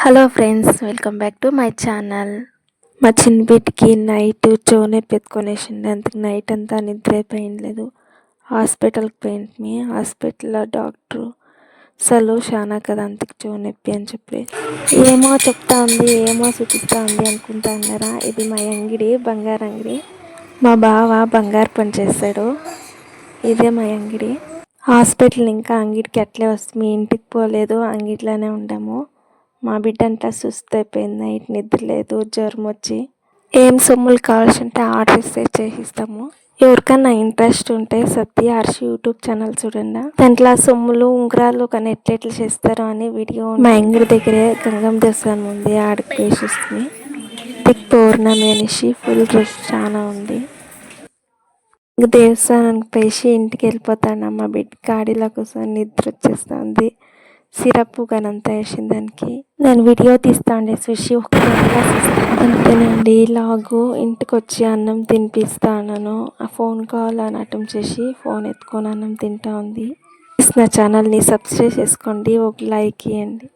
Hello friends welcome back to my channel. మా చిన్న బిడ్డకి నైట్ చోనే పెట్టుకొనేసింది. అందుకు నైట్ అంతా నిద్ర అయిపోయింది హాస్పిటల్కి పోయింది హాస్పిటల్లో డాక్టర్ అసలు షానా కదా అందుకు చోనొప్పి అని చెప్పి. ఏమో చెప్తా ఉంది ఏమో చూపిస్తా ఉంది అనుకుంటా ఉన్నారా ఇది మా అంగిడి బంగారు అంగిడి. మా బావ బంగారు పని చేస్తాడు. ఇదే మా అంగిడి హాస్పిటల్ ఇంకా అంగిడికి అట్లే వస్తుంది. మీ ఇంటికి పోలేదు అంగిట్లోనే ఉంటాము మా బిడ్డ అంతా సుస్థ అయిపోయింది. నైట్ నిద్ర లేదు జ్వరం వచ్చి. ఏం సొమ్ములు కావాల్సింటే ఆర్డర్ ఇస్తే చేసిస్తాము ఎవరికన్నా ఇంట్రెస్ట్ ఉంటే సత్య హర్షి యూట్యూబ్ ఛానల్ చూడండి. దాంట్లో ఆ సొమ్ములు ఉంగరాలు కానీ ఎట్లెట్లు చేస్తారో అని వీడియో మా ఇంగిడి దగ్గరే గంగం దేవస్థానం ఉంది ఆడికి వేసిస్తుంది. దిక్ పౌర్ణమి అనేసి ఫుల్ రష్ చాలా ఉంది. దేవస్థానానికి పేసి ఇంటికి వెళ్ళిపోతాను మా బిడ్డ. గాడిలో కోసం నిద్ర వచ్చేస్తుంది. సిరప్ గనంతా వేసింది దానికి నేను వీడియో తీస్తా ఉండే సుషి ఒక అంతేనండి లాగు ఇంటికి వచ్చి అన్నం తినిపిస్తాను ఆ ఫోన్ కాల్ అని అటం చేసి ఫోన్ ఎత్తుకొని అన్నం తింటా ఉంది. నా ఛానల్ని సబ్స్క్రైబ్ చేసుకోండి ఒక లైక్ ఇవ్వండి